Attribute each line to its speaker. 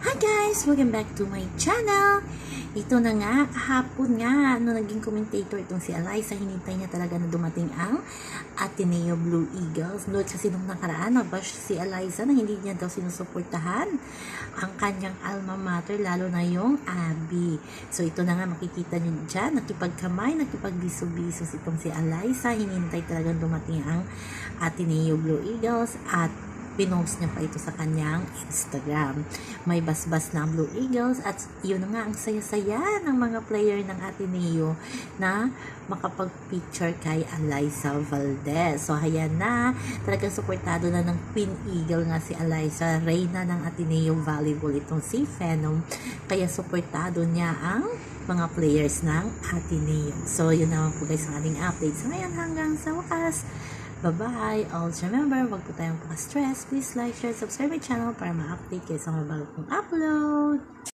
Speaker 1: Hi guys! Welcome back to my channel! Ito na nga, hapon nga, no, naging commentator itong si Eliza, hinintay niya talaga na dumating ang Ateneo Blue Eagles. No, kasi nung nakaraan, nabash si Eliza na hindi niya daw sinusuportahan ang kanyang alma mater, lalo na yung Abby. So ito na nga, makikita niyo dyan, nakipagkamay, nakipagbiso-biso itong si Eliza, hinintay talagang dumating ang Ateneo Blue Eagles at pinost niya pa ito sa kanyang Instagram. May basbas na Blue Eagles at yun nga ang saya-saya ng mga player ng Ateneo na makapag-picture kay Eliza Valdez. So, ayan na. Talagang suportado na ng Queen Eagle nga si Eliza. Reyna ng Ateneo Volleyball itong si Phenom. Kaya suportado niya ang mga players ng Ateneo. So, yun naman po guys ang ating update. So, ngayon hanggang sa wakas. Bye-bye! Also remember, wag po tayong pa-stress. Please like, share, subscribe my channel para ma-update kayo sa mga bago kong upload.